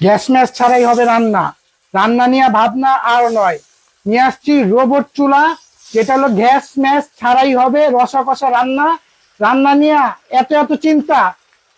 Gas mass ছাড়াই হবে রান্না। রান্না নিয়ে ভাবনা আর নয়। নিয়ে আসছি রোবট চুলা যেটা হলো গ্যাস ম্যাস ছাড়াই হবে রসা কষা রান্না। রান্না নিয়ে এত এত চিন্তা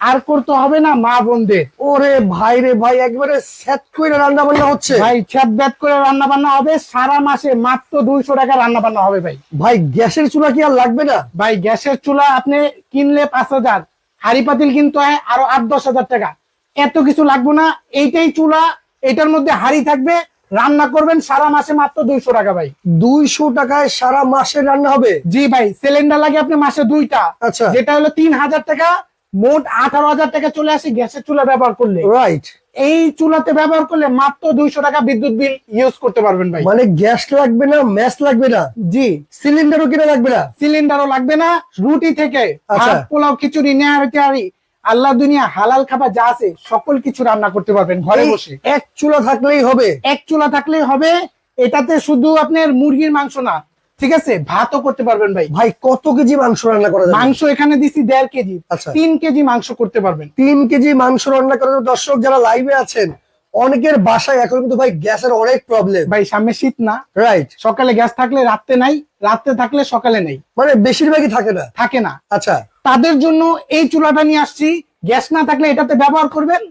আর করতে হবে না মা বোনদের। ওরে ভাই রে ভাই একবারে সেট করে রান্না বান্না হচ্ছে। ভাই ছ্যাপ ব্যাট করে রান্না বান্না হবে সারা মাসে মাত্র দুইশো টাকা রান্না বান্না হবে ভাই। ভাই গ্যাসের চুলা কি আর লাগবে না? ভাই গ্যাসের চুলা আপনি কিনলে পাঁচ হাজার হাড়ি পাতিল কিনতে হয় আরও আট দশ হাজার টাকা। এত কিছু লাগবে না এইটাই চুলা এটার মধ্যে হাড়ি থাকবে রান্না করবেন সারা মাসে মাত্র দুইশো টাকা ভাই। দুইশো টাকায় সারা মাসের রান্না হবে? জি ভাই সিলিন্ডার লাগে আপনি মাসে দুইটা। আচ্ছা। যেটা হলো তিন হাজার টাকা মোট আঠারো হাজার টাকা চলে আসে গ্যাসের চুলা ব্যবহার করলে। রাইট এই চুলাতে ব্যবহার করলে মাত্র দুইশো টাকা বিদ্যুৎ বিল ইউজ করতে পারবেন ভাই। মানে গ্যাস লাগবে না ম্যাস লাগবে না? জি। সিলিন্ডারও কিনা লাগবে না? সিলিন্ডারও লাগবে না রুটি থেকে আচ্ছা। পোলাও খিচুড়ি নেহারি আল্লাহ দুনিয়া হালাল খাবার যা আছে সকল কিছু রান্না করতে পারবেন ঘরে বসে। এক চুলা থাকলেই হবে। এক চুলা থাকলেই হবে এটাতে শুধু আপনার মুরগির মাংস না ঠিক আছে? ভাতও করতে পারবেন ভাই। ভাই কত কেজি মাংস রান্না করা যাবে? মাংস এখানে দিছি দেড় কেজি। আচ্ছা। তিন কেজি মাংস করতে পারবেন। তিন কেজি মাংস রান্না করার দর্শক যারা লাইভে আছেন অনেকের বাসায় এখন কিন্তু ভাই গ্যাসের অনেক প্রবলেম ভাই সামনে শীত না। রাইট সকালে গ্যাস থাকলে রাত্রে নাই রাত্রে থাকলে সকালে নেই। মানে বেশিরভাগই থাকে না। থাকে না। আচ্ছা। তাদের জন্য এই চুলাটা নিয়ে আসছি। গ্যাস না থাকলে এটাতে ব্যবহার করবেন?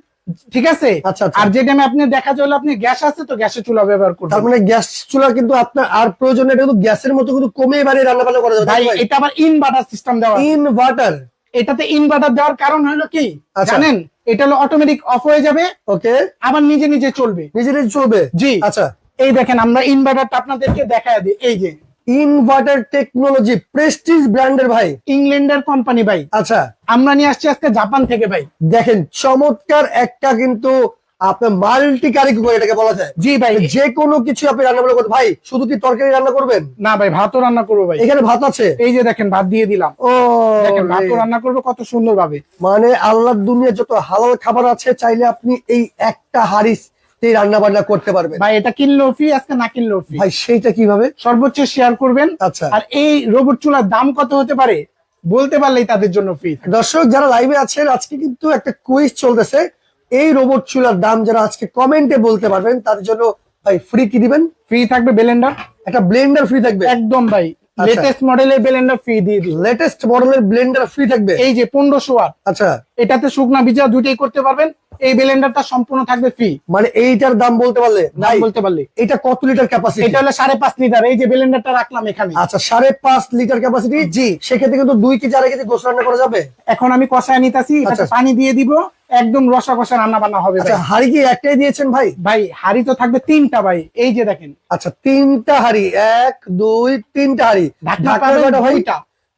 ঠিক আছে? আচ্ছা, আচ্ছা। আর যে টাইমে আপনি দেখা চলে আপনি গ্যাস আছে তো গ্যাসের চুলা ব্যবহার করবেন। তার মানে গ্যাস চুলা কিন্তু আপনার আর প্রয়োজন এটা কিন্তু গ্যাসের মতো কিন্তু কমে এবারে রান্না বান্না করা যাবে ভাই এটা আবার ইনভার্টার সিস্টেম দেওয়া। ইনভার্টার এটাতে ইনভার্টার দেওয়ার কারণ হলো কি? আচ্ছা। জানেন? এটা হলো অটোমেটিক অফ হয়ে যাবে। ওকে। আবার নিজে নিজে চলবে। নিজে নিজে চলবে? জি। আচ্ছা। এই দেখেন আমরা ইনভার্টারটা আপনাদেরকে দেখায় দিই। এই যে। ইনভার্টার টেকনোলজি প্রেস্টিজ ব্র্যান্ডের ভাই। ইংল্যান্ডের কোম্পানি ভাই। আচ্ছা। আমরা নিয়ে আসছি আজকে জাপান থেকে ভাই। দেখেন চমৎকার একটা কিন্তু আপনার মাল্টি কারিকুলার এটাকে বলা যায়। জি ভাই। যে কোনো কিছু আপনি রান্না বান্না করতে ভাই শুধু কি তরকারি রান্না করবেন? না ভাই ভাতও রান্না করব ভাই। এখানে ভাত আছে? এই যে দেখেন ভাত দিয়ে দিলাম। ও দেখেন রে। ভাতও রান্না করব কত সুন্দর ভাবে মানে আল্লাহর দুনিয়া যত হালাল খাবার আছে চাইলে আপনি এই একটা হারিস রান্না বান্না করতে পারবেন। ভাই এটা কিনলেও ফ্রি আজকে না কিনলেও ফ্রি ভাই সেইটা কীভাবে? সর্বোচ্চ শেয়ার করবেন। আচ্ছা। আর এই রোবট চুলার দাম কত হতে পারে বলতে পারলেই তাদের জন্য ফ্রি দর্শক যারা লাইভে আছেন আজকে কিন্তু একটা কুইজ চলতেছে। এই রোবট চুলার দাম যারা আজকে কমেন্টে বলতে পারবেন তাদের জন্য ভাই ফ্রি কি দিবেন? ফ্রি থাকবে ব্লেন্ডার একটা ব্লেন্ডার ফ্রি থাকবে। একদম ভাই। লেটেস্ট মডেলের ব্লেন্ডার ফ্রি দিয়ে দিই লেটেস্ট মডেলের ব্লেন্ডার ফ্রি থাকবে? এই যে পনেরোশো ওয়াট আচ্ছা। এটাতে শুকনা ভিজা দুইটাই করতে পারবেন। এই ব্লেন্ডারটা সম্পূর্ণ থাকবে ফ্রি মানে এইটার দাম বলতে পারলে? দাম বলতে পারলে। এটা কত লিটার ক্যাপাসিটি এটা হলো সাড়ে পাঁচ লিটার এই যে ব্লেন্ডারটা রাখলাম এখানে। আচ্ছা সাড়ে পাঁচ লিটার ক্যাপাসিটি জি। সেক্ষেত্রে কিন্তু দুই কেজি আড়াই কেজি গোস রান্না করা যাবে? এখন আমি কষায় নিতেছি আচ্ছা। পানি দিয়ে দিব। একদম রসা কষা রান্না বান্না হবে আচ্ছা হাড়ি কি একটাই দিয়েছেন ভাই? ভাই হাড়ি তো থাকবে তিনটা ভাই এই যে দেখেন। আচ্ছা তিনটা হাড়ি এক দুই তিনটা হাড়ি। ঢাকনা ঢাকনা পাবেন কয়টা ভাই?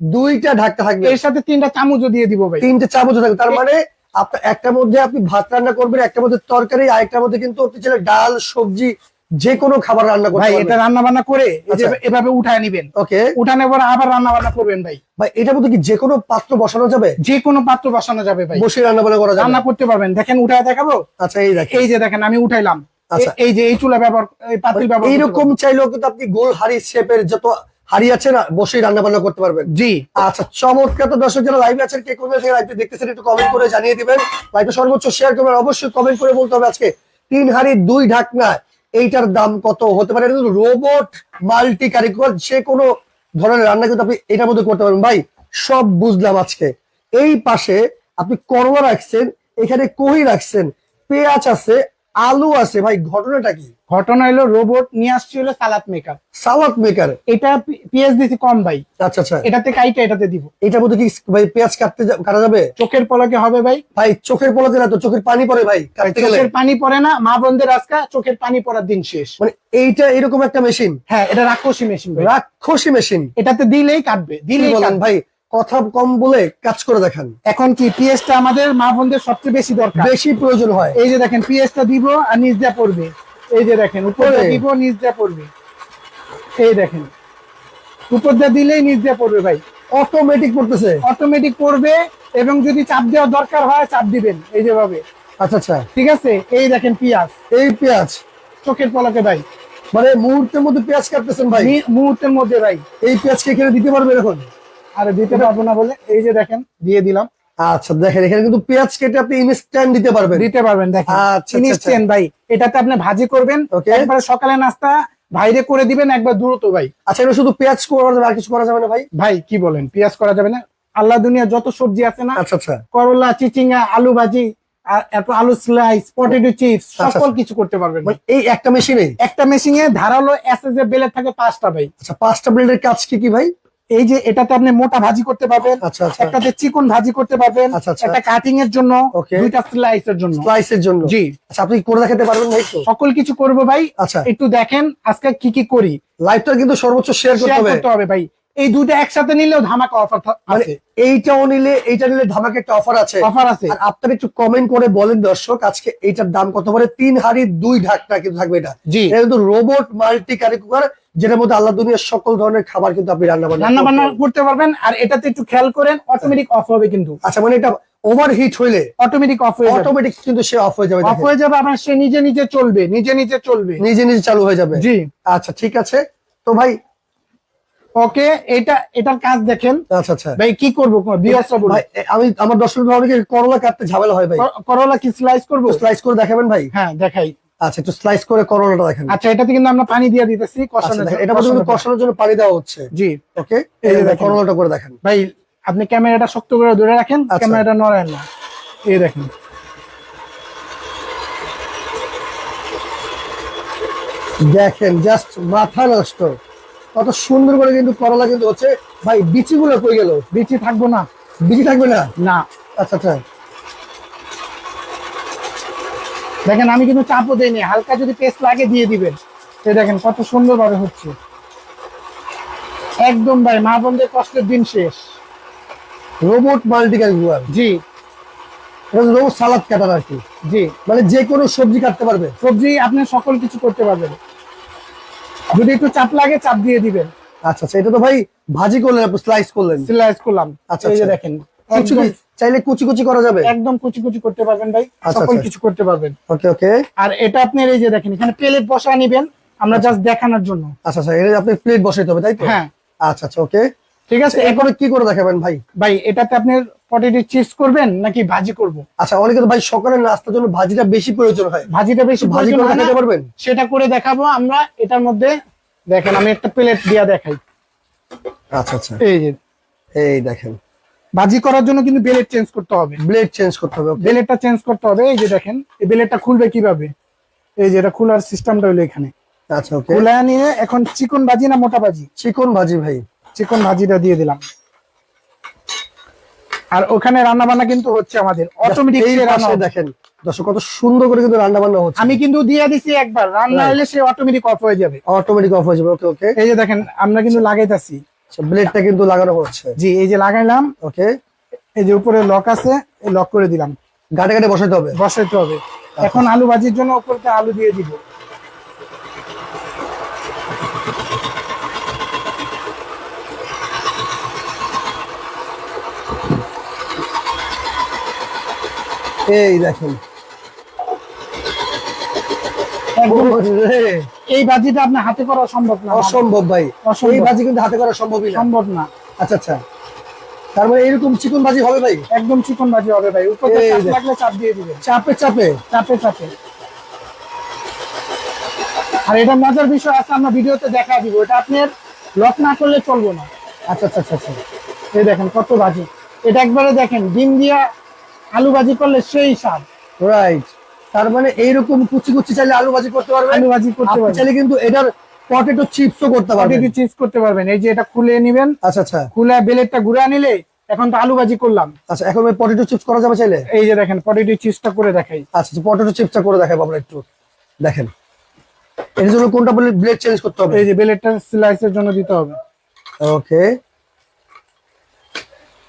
দুইটা। ঢাকা থাকবে। এর সাথে তিনটা চামচও দিয়ে দিব ভাই। তিনটা চামচ থাকবে। তার মানে আপনার একটার মধ্যে আপনি ভাত রান্না করবেন একটার মধ্যে তরকারি আরেকটার মধ্যে কিন্তু ডাল সবজি যে কোনো খাবার রান্না করতে ভাই এটা রান্না বান্না করে আচ্ছা। এভাবে উঠায় নিবেন। ওকে। উঠানোর পর আবার রান্না বান্না করবেন ভাই। ভাই এটার মধ্যে কি যে কোনো পাত্র বসানো যাবে? যে কোনো পাত্র বসানো যাবে ভাই। বসে রান্না বান্না করা যাবে? রান্না করতে পারবেন। দেখেন উঠায় দেখাবো? আচ্ছা এই দেখেন। এই যে দেখেন আমি উঠাইলাম। আচ্ছা। এই যে এই চুলা ব্যবহার এই পাতিল ব্যবহার এইরকম চাইলেও কিন্তু আপনি গোল হাড়ি শেপের যত হাড়ি আছে না বসেই রান্না বান্না করতে পারবেন। জি। আচ্ছা চমৎকার। তো দর্শক যারা লাইভে আছেন কে কোন থেকে লাইভে দেখতেছেন একটু কমেন্ট করে জানিয়ে দিবেন। লাইভে সর্বোচ্চ শেয়ার করবেন। অবশ্যই কমেন্ট করে বলতে হবে আজকে তিন হাড়ি দুই ঢাকনা। এইটার দাম কত? হতে পারে রোবট মাল্টি কারিগর যে কোনো ধরনের রান্না কিন্তু আপনি এটার মধ্যে করতে পারবেন। ভাই, সব বুঝলাম আজকে। এই পাশে আপনি করলা রাখছেন, এখানে কহি রাখছেন, পেঁয়াজ আছে, আলু আছে। ভাই, ঘটনাটা কি? ঘটনা হলো রোবট নিয়ে আসছে হলো সালাদ মেকার সালাদ মেকার এটা পিএস দিছি কম ভাই। আচ্ছা আচ্ছা। এটাতে কাইটা এটাতে দিব। এটা মধ্যে কি ভাই পেঁয়াজ কাটতে কাটা যাবে? চোখের পলকে হবে ভাই। ভাই চোখের পলকে না তো চোখের পানি পড়ে ভাই চোখের পানি পড়ে না মা বোনদের আজকা চোখের পানি পড়ার দিন শেষ। মানে এইটা এরকম একটা মেশিন হ্যাঁ এটা রাক্ষসী মেশিন ভাই। রাক্ষসী মেশিন এটাতে দিলেই কাটবে দিলেই বলেন ভাই কথা কম বলে কাজ করে দেখান। এখন কি পিএসটা আমাদের মা বোনদের সবচেয়ে বেশি দরকার? বেশি প্রয়োজন হয়। এই যে দেখেন পিএসটা দিব আর নিচ দিয়ে পড়বে। এই যে দেখেন উপর দিব নিচ দিয়ে পড়বে। এই দেখেন উপর দিয়ে দিলেই নিচ দিয়ে পড়বে ভাই। অটোমেটিক পড়তেছে? অটোমেটিক পড়বে এবং যদি চাপ দেওয়ার দরকার হয় চাপ দিবেন এই যেভাবে আচ্ছা আচ্ছা। ঠিক আছে? এই দেখেন পিয়াজ। এই পেঁয়াজ? চোখের পলকে ভাই। মানে মুহূর্তের মধ্যে পেঁয়াজ কাটতেছেন ভাই? মুহূর্তের মধ্যে ভাই। এই পেঁয়াজকে এখানে দিতে পারবে এখন? আর দিতে পারব না বলে এই যে দেখেন দিয়ে দিলাম। আচ্ছা দেখেন এখানে কিন্তু পেঁয়াজ কেটে আপনি ইনস্ট্যান্ট দিতে পারবেন। দিতে পারবেন দেখেন। আচ্ছা, আচ্ছা, ইনস্ট্যান্ট ভাই। এটাতে আপনি ভাজি করবেন. একবারে সকালে নাস্তা বাইরে করে দিবেন একবার দ্রুত ভাই। আচ্ছা এটা শুধু পেঁয়াজ করা যাবে আর কিছু করা যাবে না ভাই? ভাই কি বলেন? পেঁয়াজ করা যাবে না। আল্লাহ দুনিয়া যত সবজি আছে না আচ্ছা আচ্ছা। করলা চিচিঙ্গা আলু ভাজি আর এরপর আলু স্লাইস পটেটো চিপস আচ্ছা, সকল কিছু করতে পারবেন এই একটা মেশিনে একটা মেশিনে ধারালো এসএস এর বেলের থাকে পাঁচটা ভাই। আচ্ছা পাঁচটা ব্লেডের কাজ কি কি ভাই? এই যে এটাতে আপনি মোটা ভাজি করতে পারবেন আচ্ছা আচ্ছা। একটাতে চিকন ভাজি করতে পারবেন আচ্ছা। একটা কাটিং এর জন্য দুইটা স্লাইস এর জন্য। স্লাইস এর জন্য। জি। আচ্ছা আপনি করে দেখাতে পারবেন ভাই সকল কিছু করব ভাই। আচ্ছা। একটু দেখেন আজকে কি কি করি। লাইভটা কিন্তু সর্বোচ্চ শেয়ার করতে হবে ভাই। এই দুইটা একসাথে নিলেও ধামাকা অফার মানে আছে। এইটাও নিলে এইটা নিলে ধামাকা একটা অফার আছে। অফার আছে। আর আপনারা একটু কমেন্ট করে বলেন দর্শক আজকে এইটার দাম কত পড়ে? তিন হাড়ি দুই ঢাকনা কিন্তু থাকবে এটা। জি। এটা কিন্তু রোবট মাল্টি কারি কুকার যেটার মধ্যে আল্লাহ দুনিয়ার সকল ধরনের খাবার কিন্তু আপনি রান্না বান্না রান্না বান্না করতে পারবেন। আর এটাতে একটু খেয়াল করেন অটোমেটিক অফ হবে কিন্তু। আচ্ছা মানে এটা ওভারহিট হইলে অটোমেটিক অফ হয়ে অটোমেটিক কিন্তু সে অফ হয়ে যাবে অফ হয়ে যাবে আবার সে নিজে নিজে চলবে নিজে নিজে চলবে। নিজে নিজে চালু হয়ে যাবে। জি। আচ্ছা ঠিক আছে। তো ভাই ওকে এটা এটার কাজ দেখেন। আচ্ছা আচ্ছা। ভাই কি করব? বিয়াসটা বলুন ভাই আমি আমার দর্শক অনেকে করলা কাটতে ঝামেলা হয় ভাই। করলা কি স্লাইস করব? স্লাইস করে দেখাবেন ভাই। হ্যাঁ দেখাই। আচ্ছা একটু স্লাইস করে করলাটা দেখেন। আচ্ছা এটাতে কিন্তু আমরা পানি দিয়ে দিতেছি আচ্ছা, কষানোর জন্য- এটা কিন্তু কষানোর জন্য। পানি দেওয়া হচ্ছে। জি। ওকে এই করলাটা করে দেখেন। ভাই আপনি ক্যামেরাটা শক্ত করে ধরে রাখেন আচ্ছা। ক্যামেরাটা নড়েন না। এই দেখেন। দেখেন জাস্ট মাথা নষ্ট। কত সুন্দর করে কিন্তু করলা কিন্তু হচ্ছে ভাই বিচি গুলো কই গেল? বিচি থাকব না? বিচি থাকবে না? না। আচ্ছা আচ্ছা। দেখেন আমি কিন্তু চাপও দেইনি হালকা যদি পেস্ট লাগে দিয়ে দিবেন। এই দেখেন কত সুন্দর ভাবে হচ্ছে। একদম ভাই মা বোনদের কষ্টের দিন শেষ। রোবট মাল্টিকাল কুকার জি। রোবট সালাদ কাটার আর কি। জি। মানে যে কোনো সবজি কাটতে পারবে। সবজি আপনি সকল কিছু করতে পারবেন। যদি একটু চাপ লাগে চাপ দিয়ে দিবেন। আচ্ছা আচ্ছা এটা তো ভাই ভাজি করলেন স্লাইস করলেন। স্লাইস করলাম। আচ্ছা, এই যে আচ্ছা। দেখেন চাইলে কুচি কুচি করা যাবে? একদম কুচি কুচি করতে পারবেন ভাই আচ্ছা, সকল আচ্ছা। কিছু করতে পারবেন। ওকে ওকে। আর এটা আপনার এই যে দেখেন এখানে প্লেট বসা নিবেন আমরা জাস্ট দেখানোর জন্য। আচ্ছা আচ্ছা এটা আপনি প্লেট বসাইতে হবে তাই তো? হ্যাঁ। আচ্ছা আচ্ছা ওকে। ঠিক আছে এখন এরপরে কি করে দেখাবেন ভাই? ভাই এটাতে আপনি পটেটো চিজ করবেন নাকি ভাজি করব? আচ্ছা অনেকে তো ভাই সকালের নাস্তার জন্য ভাজিটা বেশি প্রয়োজন হয়। ভাজিটা বেশি ভাজি করে দেখাতে পারবেন? সেটা করে দেখাবো আমরা এটার মধ্যে দেখেন আমি একটা প্লেট দিয়া দেখাই। আচ্ছা আচ্ছা। এই যে। এই দেখেন। ভাজি করার জন্য কিন্তু ব্লেড চেঞ্জ করতে হবে। ব্লেড চেঞ্জ করতে হবে ব্লেডটা চেঞ্জ করতে হবে এই যে দেখেন এই ব্লেডটা খুলবে কীভাবে? এই যে এটা খোলার সিস্টেমটা হলো এখানে। আচ্ছা ওকে। খোলা নিয়ে এখন চিকন ভাজি না মোটা ভাজি? চিকন ভাজি ভাই। চিকন ভাজিটা দিয়ে দিলাম। আর ওখানে রান্না বান্না কিন্তু হচ্ছে আমাদের। অটোমেটিক। দেখেন দর্শক কত সুন্দর করে কিন্তু রান্না বান্না হচ্ছে। আমি কিন্তু দিয়ে দিছি একবার রান্না হলে সে অটোমেটিক অফ হয়ে যাবে। অটোমেটিক অফ হয়ে যাবে ওকে ওকে এই যে দেখেন আমরা কিন্তু লাগাইতাছি। আচ্ছা ব্লেডটা কিন্তু লাগানো হচ্ছে। জি এই যে লাগাইলাম ওকে এই যে উপরে লক আছে এই লক করে দিলাম। গাটে গাটে বসাইতে হবে। বসাইতে হবে। এখন আলু ভাজির জন্য উপরতে আলু দিয়ে দিব। এই দেখেন। এই ভাজিটা আপনার হাতে করা সম্ভব না অসম্ভব ভাই। এই ভাজি কিন্তু হাতে করা সম্ভবই না। সম্ভব না। আচ্ছা আচ্ছা। তার মানে এরকম চিকন ভাজি হবে ভাই? একদম চিকন ভাজি হবে ভাই। উপরে চাপ লাগলে চাপ দিয়ে দিবেন। চাপে চাপে। চাপে চাপে। আর এটা মজার বিষয় আছে আমরা ভিডিওতে দেখা দিব। এটা আপনার লক না করলে চলবো না। আচ্ছা আচ্ছা আচ্ছা আচ্ছা। এই দেখেন কত বাজি। এটা একবারে দেখেন ডিম দিয়া আলু ভাজি করলে সেই স্বাদ। রাইট তার মানে এইরকম কুচি কুচি চাইলে আলু ভাজি করতে পারবেন? আলু ভাজি করতে পারবেন। চাইলে কিন্তু এটার পটেটো চিপসও করতে পারবেন। পটেটো চিজ করতে পারবেন। এই যে এটা খুলে নেবেন। আচ্ছা আচ্ছা। খুলে বেলেটটা ঘুরা নিলে এখন তো আলু ভাজি করলাম। আচ্ছা এখন পটেটো চিপস করা যাবে চাইলে? এই যে দেখেন পটেটো চিপসটা করে দেখাই। আচ্ছা পটেটো চিপসটা করে দেখাবো আমরা একটু। দেখেন। এর জন্য কোনটা বলে ব্লেড চেঞ্জ করতে হবে? এই যে বেলেটটা স্লাইসের জন্য দিতে হবে। ওকে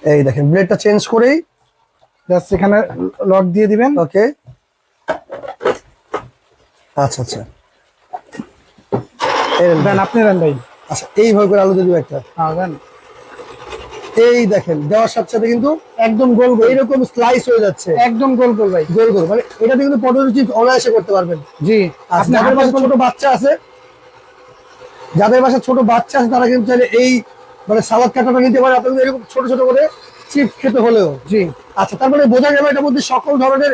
এই দেখেন ব্লেডটা চেঞ্জ করেই জাস্ট এখানে লক দিয়ে দিবেন। ওকে। আচ্ছা আচ্ছা। দেন। আপনি দেন ভাই। আচ্ছা এইভাবে করে আলু দিয়ে একটা। হ্যাঁ দেন। এই দেখেন দেওয়ার সাথে সাথে কিন্তু একদম গোল গোল। এইরকম স্লাইস হয়ে যাচ্ছে। একদম গোল গোল ভাই। গোল গোল মানে এটাতে কিন্তু পটেটো চিপস অনায়াসে করতে পারবেন। জি। আর আপনি যাদের হাতে বাসায় ছোট বাচ্চা আছে যাদের বাসায় ছোট বাচ্চা আছে তারা কিন্তু চাইলে এই মানে সালাদ কাটাটা নিতে পারে। আপনি এরকম ছোট ছোট করে চিপস খেতে হলেও জি। আচ্ছা তার মানে বোঝা গেল এটার মধ্যে সকল ধরনের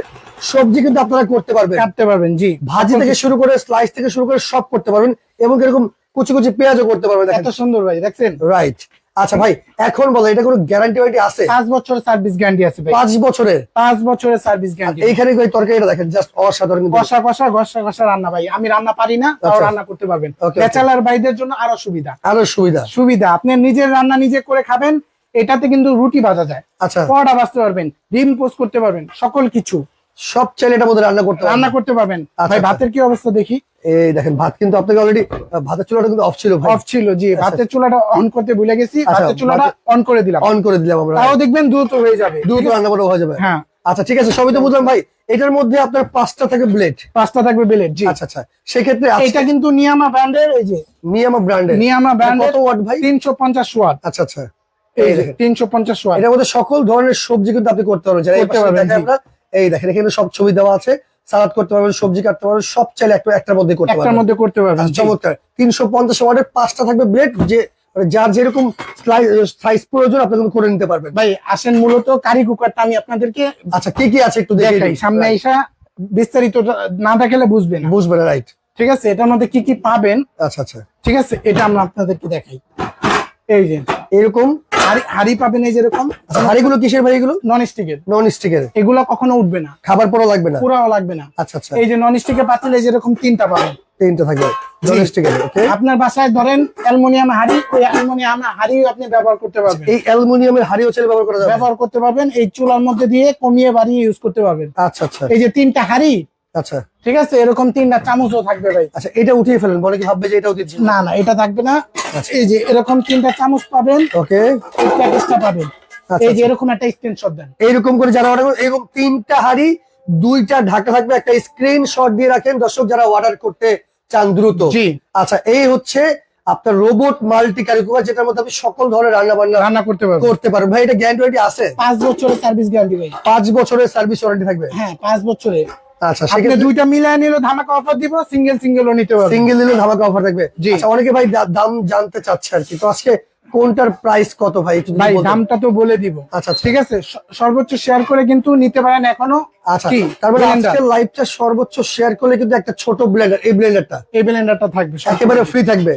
সবজি কিন্তু আপনারা করতে পারবেন। কাটতে পারবেন জি। ভাজি থেকে শুরু করে স্লাইস থেকে শুরু করে সব করতে পারবেন এবং এরকম কুচি কুচি পেঁয়াজও করতে পারবেন এত সুন্দর ভাই দেখছেন? রাইট আচ্ছা ভাই এখন বলো এটা কোনো গ্যারান্টি ওয়ারেন্টি আছে? পাঁচ বছরের সার্ভিস গ্যারান্টি আছে ভাই। পাঁচ বছরের পাঁচ বছরের সার্ভিস গ্যারান্টি এইখানে ওই তরকারিটা দেখেন জাস্ট অসাধারণ। কষা কষা ঘষা ঘষা রান্না ভাই। আমি রান্না পারি না তাও আচ্ছা। রান্না করতে পারবেন. ব্যাচেলার ভাইদের জন্য আরও সুবিধা। আরও সুবিধা। সুবিধা আপনি নিজের রান্না নিজে করে খাবেন এটাতে কিন্তু রুটি ভাজা যায়। আচ্ছা। পরোটা বাঁচতে পারবেন ডিম পোস্ট করতে পারবেন সকল কিছু। সব চাইলে এটার মধ্যে রান্না করতে রান্না করতে পারবেন। আচ্ছা, ভাই আচ্ছা। ভাতের কি অবস্থা দেখি? এই দেখেন ভাত কিন্তু আপনাকে অলরেডি ভাতের চুলাটা কিন্তু অফ ছিল অফ ছিল জি। ভাতের চুলাটা অন করতে ভুলে গেছি আচ্ছা, ভাতের চুলাটা অন করে দিলাম। অন করে দিলাম আমরা। তাও দেখবেন দ্রুত হয়ে যাবে দ্রুত রান্না করা হয়ে যাবে। হ্যাঁ। আচ্ছা ঠিক আছে সবই তো বুঝলাম ভাই। এটার মধ্যে আপনার পাঁচটা থেকে ব্লেড পাঁচটা থাকবে বেলেট জি। আচ্ছা আচ্ছা। সেক্ষেত্রে এটা কিন্তু নিয়ামা ব্র্যান্ডের এই যে। নিয়ামা ব্র্যান্ডের নিয়ামা ব্র্যান্ডের কত ওয়াট ভাই? তিনশো পঞ্চাশ ওয়াট আচ্ছা আচ্ছা। তিনশো পঞ্চাশ এটার মধ্যে সকল ধরনের সবজি কিন্তু আপনি করতে পারবেন। এই দেখেন এখানে সব ছবি দেওয়া আছে। সালাদ করতে পারবেন সবজি কাটতে পারবেন সব চাইলে একটা একটার মধ্যে করতে একটার পারবেন। মধ্যে করতে পারবেন আচ্ছা, চমৎকার। তিনশো পঞ্চাশ ওয়াটের পাঁচটা থাকবে ব্লেড যে মানে যার যেরকম সাইজ প্রয়োজন আপনি করে নিতে পারবেন। ভাই আসেন মূলত কারি কুকারটা আমি আপনাদেরকে আচ্ছা কি কি আছে একটু দেখে দেখাই। সামনে এসা বিস্তারিত না দেখালে বুঝবেন বুঝবেন রাইট ঠিক আছে এটার মধ্যে কি কি পাবেন? আচ্ছা আচ্ছা। ঠিক আছে এটা আমরা আপনাদেরকে দেখাই। এই যে। এরকম হাড়ি পাবেন এই যেরকম? আচ্ছা, হাঁড়িগুলো কিসের ভাই এগুলো? নন স্টিকের নন স্টিকের এগুলো কখনো উঠবে না। খাবার পরও লাগবে না? পুরাও লাগবে না। আচ্ছা আচ্ছা। এই যে নন স্টিকের পাতিল এই যেরকম তিনটা পাবেন। তিনটা থাকবে। আপনার বাসায় ধরেন অ্যালুমিনিয়াম হাড়ি ওই অ্যালুমিনিয়াম হাড়িও আপনি ব্যবহার করতে পারবেন। এই অ্যালুমিনিয়ামের হাঁড়িও চাইলে ব্যবহার করা ব্যবহার করতে পারবেন এই চুলার মধ্যে দিয়ে কমিয়ে বাড়িয়ে ইউজ করতে পারবেন। আচ্ছা আচ্ছা। এই যে তিনটা হাড়ি আচ্ছা। ঠিক আছে এরকম তিনটা চামচও থাকবে ভাই। আচ্ছা এটা উঠিয়ে ফেলেন বলে কি ভাববে যে এটা উঠিয়েছি না না এটা থাকবে না। আচ্ছা। এই যে এরকম তিনটা চামচ পাবেন ওকে। প্যাকেজটা পাবেন। আচ্ছা, এই যে এরকম একটা স্ক্রিনশট দেন। এইরকম করে যারা অর্ডার এরকম তিনটা হাড়ি দুইটা ঢাকা থাকবে একটা স্ক্রিনশট দিয়ে রাখেন। দর্শক যারা অর্ডার করতে চান দ্রুত। জি। আচ্ছা এই হচ্ছে আপনার রোবট মাল্টি কারি কুকার যেটার মধ্যে আপনি সকল ধরনের রান্না বান্না রান্না করতে পারবেন। করতে পারবেন। ভাই এটা গ্যারান্টি আছে? পাঁচ বছরের সার্ভিস গ্যারান্টি ভাই। পাঁচ বছরের সার্ভিস ওয়ারেন্টি থাকবে? হ্যাঁ পাঁচ বছরে আচ্ছা দুইটা মিলায় নিলে ধামাকা অফার দিব সিঙ্গেল সিঙ্গেলও নিতে পারবেন। সিঙ্গেল ধামাকা অফার থাকবে। জি। আচ্ছা অনেকে ভাই দাম জানতে চাচ্ছে আর কি। তো আজকে কোনটার প্রাইস কত ভাই? দামটা তো বলে দিব। আচ্ছা আচ্ছা। ঠিক আছে? সর্বোচ্চ শেয়ার করে কিন্তু নিতে পারেন এখনও। আচ্ছা কি? তার মানে লাইভটা সর্বোচ্চ শেয়ার করলে কিন্তু একটা ছোট ব্লেন্ডার এই ব্লেন্ডারটা এই ব্লেন্ডারটা থাকবে একেবারে ফ্রি থাকবে।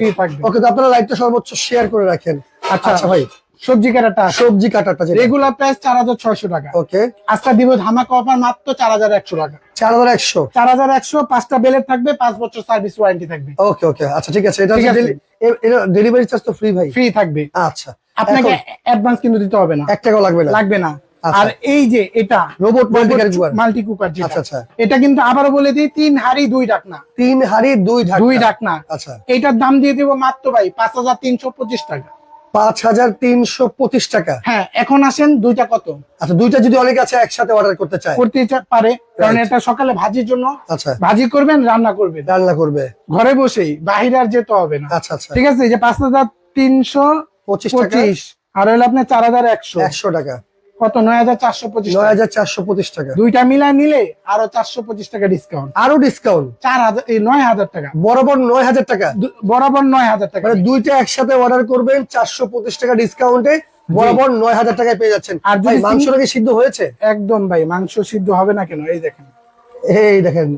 ওকে তো আপনারা লাইভটা সর্বোচ্চ শেয়ার করে রাখেন। আচ্ছা। আচ্ছা ভাই। সবজি কাটাটা সবজি কাটাটা রেগুলার প্রাইস চার হাজার ছয়শো টাকা। ওকে। আজকে দিব ধামাকা অফার মাত্র চার হাজার একশো টাকা। চার হাজার একশো। চার হাজার একশো পাঁচটা বেলেট থাকবে পাঁচ বছর সার্ভিস ওয়ারেন্টি থাকবে। ওকে ওকে। আচ্ছা ঠিক আছে। এটা ডেলিভারি চার্জ তো ফ্রি ভাই। ফ্রি থাকবে। আচ্ছা। আপনাকে অ্যাডভান্স কিন্তু দিতে হবে না। এক টাকাও লাগবে না। লাগবে না। আচ্ছা। আর এই যে এটা রোবট মাল্টি কুকার আচ্ছা, আচ্ছা। এটা কিন্তু আবারও বলে দিই তিন হাড়ি দুই ডাকনা তিন হাড়ি দুই দুই ডাকনা আচ্ছা। এটার দাম দিয়ে দিব মাত্র ভাই পাঁচ হাজার তিনশো পঁচিশ টাকা। পাঁচ হাজার তিনশো পঁচিশ টাকা। হ্যাঁ এখন আসেন দুইটা কত? আচ্ছা দুইটা যদি অনেক আছে একসাথে অর্ডার করতে চায়। করতে পারে কারণ এটা সকালে ভাজির জন্য আচ্ছা। ভাজি করবেন রান্না করবে রান্না করবে। ঘরে বসেই বাহিরে আর যেতে হবে না। আচ্ছা আচ্ছা। ঠিক আছে এই যে পাঁচ হাজার তিনশো পঁচিশ আর হলো আপনার চার হাজার একশো। একশো টাকা। কত? নয় হাজার চারশো পঁচিশ নয় হাজার চারশো পঁচিশ টাকা। দুইটা মিলায় নিলে আরও চারশো পঁচিশ টাকা ডিসকাউন্ট আরও ডিসকাউন্ট চার হাজার নয় হাজার টাকা। বরাবর নয় হাজার টাকা। বরাবর নয় হাজার টাকা। মানে দুইটা একসাথে অর্ডার করবেন চারশো পঁচিশ টাকা ডিসকাউন্টে বরাবর নয় হাজার টাকায় পেয়ে যাচ্ছেন। আর আর যদি যদি মাংসটা কি সিদ্ধ হয়েছে? একদম ভাই মাংস সিদ্ধ হবে না কেন? এই দেখেন। এই দেখেন।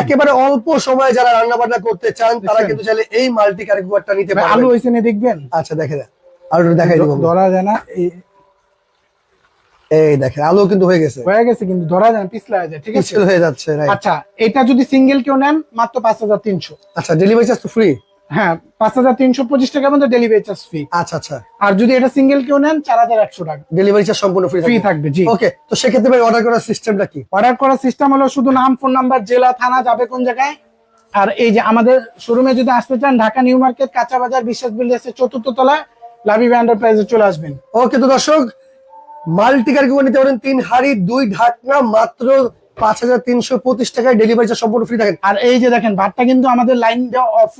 একেবারে অল্প সময়ে যারা রান্না বান্না করতে চান তারা কিন্তু চাইলে এই মাল্টি কারিকুয়ারটা নিতে ভাই, আলু হয়েছে দেখবেন? আচ্ছা দেখে দেন। দেখাই ধরা যায় না এই- দেখেন আলু কিন্তু হয়ে গেছে। হয়ে গেছে কিন্তু ধরা যায় পিছলা যায় ঠিক আছে? হয়ে যাচ্ছে আচ্ছা এটা যদি সিঙ্গেল কেউ নেন মাত্র পাঁচ হাজার তিনশো। আচ্ছা ডেলিভারি চার্জ তো ফ্রি হ্যাঁ পাঁচ হাজার তিনশো পঁচিশ টাকার মধ্যে ডেলিভারি চার্জ ফ্রি আচ্ছা আচ্ছা। আর যদি এটা সিঙ্গেল কেউ নেন চার হাজার একশো টাকা। ডেলিভারি চার্জ সম্পূর্ণ ফ্রি ফ্রি থাকবে? জি। ওকে তো সেক্ষেত্রে ভাই অর্ডার করার সিস্টেমটা কি? অর্ডার করার সিস্টেম হলো শুধু নাম ফোন নাম্বার জেলা থানা যাবে কোন জায়গায়। আর এই যে আমাদের শোরুমে যদি আসতে চান ঢাকা নিউ মার্কেট কাঁচা বাজার বিশ্বাস বিল্ডার্সের চতুর্থ তলায় লাভি এন্টারপ্রাইজে চলে আসবেন। ওকে তো দর্শক মাল্টি কারিকুয়ার নিতে পারেন তিন হাড়ি দুই ঢাকনা মাত্র পাঁচ হাজার তিনশো পঁচিশ টাকায় ডেলিভারি চার্জ সম্পূর্ণ ফ্রি থাকেন। আর এই যে দেখেন ভাতটা কিন্তু আমাদের লাইন দেওয়া অফ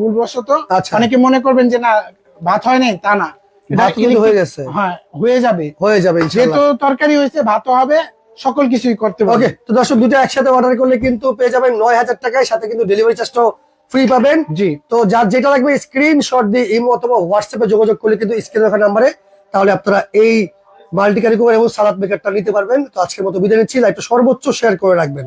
ভুলবশত। আচ্ছা। অনেকে মনে করবেন যে না ভাত হয় নাই তা না। হয়ে গেছে। হ্যাঁ হয়ে যাবে। হয়ে যাবে যেহেতু তরকারি হয়েছে ভাতও হবে সকল কিছুই করতে পারবে তো দর্শক দুটো একসাথে অর্ডার করলে কিন্তু পেয়ে যাবেন নয় হাজার টাকায় সাথে কিন্তু ডেলিভারি চার্জটাও ফ্রি পাবেন। জি। তো যার যেটা লাগবে স্ক্রিনশট দিয়ে ইমো অথবা হোয়াটসঅ্যাপে যোগাযোগ করলে কিন্তু স্ক্রিন রাখা নাম্বারে তাহলে আপনারা এই মাল্টি কারি কুকার এবং সালাদ মেকারটা নিতে পারবেন। তো আজকের মতো বিদায় নিচ্ছি। লাইভটা সর্বোচ্চ শেয়ার করে রাখবেন।